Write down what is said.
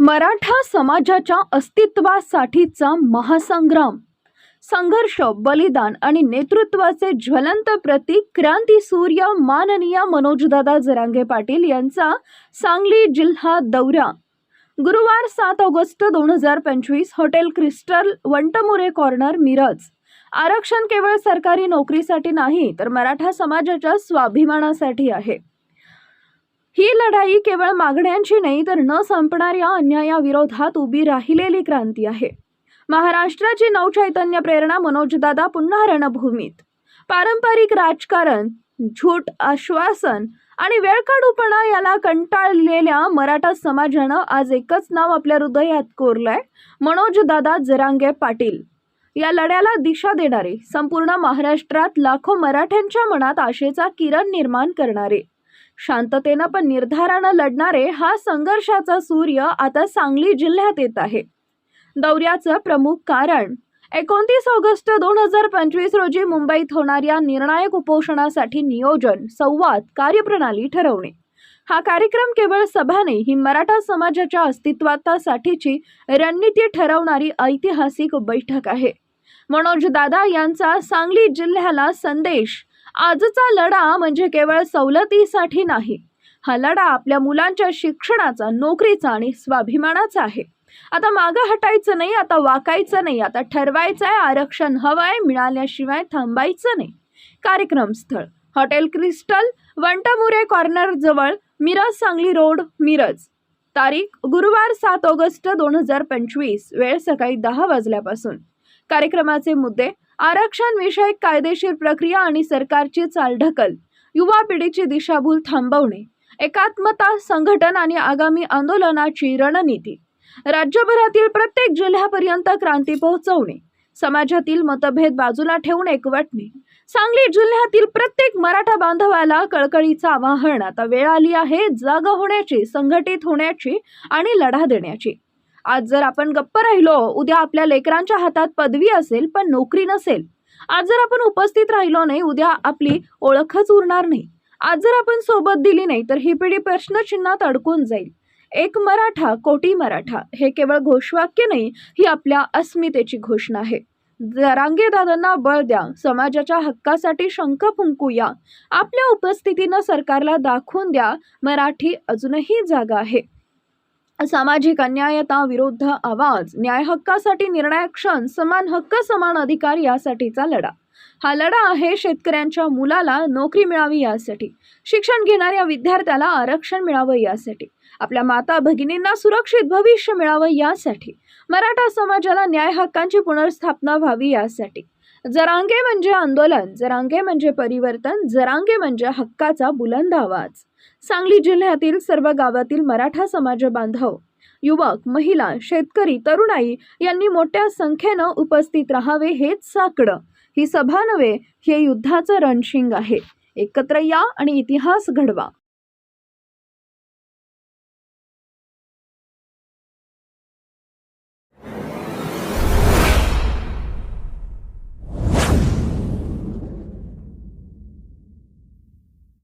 मराठा समाजाच्या अस्तित्वासाठीचा महासंग्राम. संघर्ष बलिदान आणि नेतृत्वाचे ज्वलंत प्रतीक क्रांती सूर्य माननीय मनोजदादा जरांगे पाटील यांचा सांगली जिल्हा दौरा. गुरुवार सात ऑगस्ट दोन हजार पंचवीस hotel Crystal Vantmure corner Miraj. आरक्षण केवळ सरकारी नोकरीसाठी नाही तर मराठा समाजाच्या स्वाभिमानासाठी आहे. ही लढाई केवळ मागण्यांची नाही तर न संपणाऱ्या अन्यायाविरोधात उभी राहिलेली क्रांती आहे. महाराष्ट्राची नवचैतन्य प्रेरणा मनोजदादा पुन्हा रणभूमीत. पारंपरिक राजकारण झूट आश्वासन आणि वेळकाढूपणा याला कंटाळलेल्या मराठा समाजानं आज एकच नाव आपल्या हृदयात कोरलंय मनोजदादा जरांगे पाटील. या लढ्याला दिशा देणारे संपूर्ण महाराष्ट्रात लाखो मराठ्यांच्या मनात आशेचा किरण निर्माण करणारे. शांततेनं पण निर्धारानं लढणारे हा संघर्षाचा सूर्य आता सांगली जिल्ह्यात येत आहे. दौऱ्याचं प्रमुख कारण एकोणतीस ऑगस्ट दोन हजार पंचवीस रोजी मुंबईत होणाऱ्या निर्णायक उपोषणासाठी नियोजन संवाद कार्यप्रणाली ठरवणे. हा कार्यक्रम केवळ सभाने ही मराठा समाजाच्या अस्तित्वासाठीची रणनीती ठरवणारी ऐतिहासिक बैठक आहे. मनोज दादा यांचा सांगली जिल्ह्याला संदेश आजचा लढा म्हणजे केवळ सवलतीसाठी नाही. हा लढा आपल्या मुलांच्या शिक्षणाचा नोकरीचा आणि स्वाभिमानाचा आहे. आता मागं हटायचं नाही आता वाकायचं नाही आता ठरवायचं आहे आरक्षण हवंय मिळाल्याशिवाय थांबायचं नाही. कार्यक्रम स्थळ हॉटेल क्रिस्टल वंटमुरे कॉर्नर जवळ मिरज सांगली रोड मिरज. तारीख गुरुवार सात ऑगस्ट दोन हजार पंचवीस वेळ सकाळी दहा वाजल्यापासून. कार्यक्रमाचे मुद्दे आरक्षण विषयक कायदेशीर प्रक्रिया आणि सरकारची चालढकल. युवा पिढीची दिशाभूल थांबवणे. एकात्मता संघटन आणि आगामी आंदोलनाची रणनीती. राज्यभरातील प्रत्येक जिल्ह्यापर्यंत क्रांती पोहोचवणे. समाजातील मतभेद बाजूला ठेवून एकवटणे सांगली जिल्ह्यातील प्रत्येक मराठा बांधवाला कळकळीचं आवाहन आता वेळ आली आहे जाग होण्याची संघटित होण्याची आणि लढा देण्याची. आज जर आपण गप्प राहिलो उद्या आपल्या लेकरांच्या हातात पदवी असेल पण नोकरी नसेल. आज जर आपण उपस्थित राहिलो नाही उद्या आपली ओळखच उरणार नाही. आज जर आपण सोबत दिली नाही तर ही पिढी प्रश्नचिन्हात अडकून जाईल. एक मराठा कोटी मराठा हे केवळ घोषवाक्य नाही ही आपल्या अस्मितेची घोषणा आहे. जरांगे दादांना बळ द्या समाजाच्या हक्कासाठी शंख फुंकूया. आपल्या उपस्थितीनं सरकारला दाखवून द्या मराठी अजूनही जागा आहे. सामाजिक अन्यायता विरुद्ध आवाज. न्याय हक्कासाठी निर्णायक क्षण समान हक्क समान अधिकार यासाठीचा लढा. हा लढा आहे शेतकऱ्यांच्या मुलाला नोकरी मिळावी यासाठी शिक्षण घेणाऱ्या विद्यार्थ्याला आरक्षण मिळावं यासाठी आपल्या माता भगिनींना सुरक्षित भविष्य मिळावं यासाठी मराठा समाजाला न्याय हक्कांची पुनर्स्थापना व्हावी यासाठी. जरांगे म्हणजे आंदोलन जरांगे म्हणजे परिवर्तन जरांगे म्हणजे हक्काचा बुलंद आवाज. सांगली जिल्ह्यातील सर्व गावातील मराठा समाज बांधव युवक महिला शेतकरी तरुणाई यांनी मोठ्या संख्येनं उपस्थित राहावे हेच साकडं. ही सभा नव्हे हे युद्धाचं रणशिंग आहे. एकत्र या आणि इतिहास घडवा.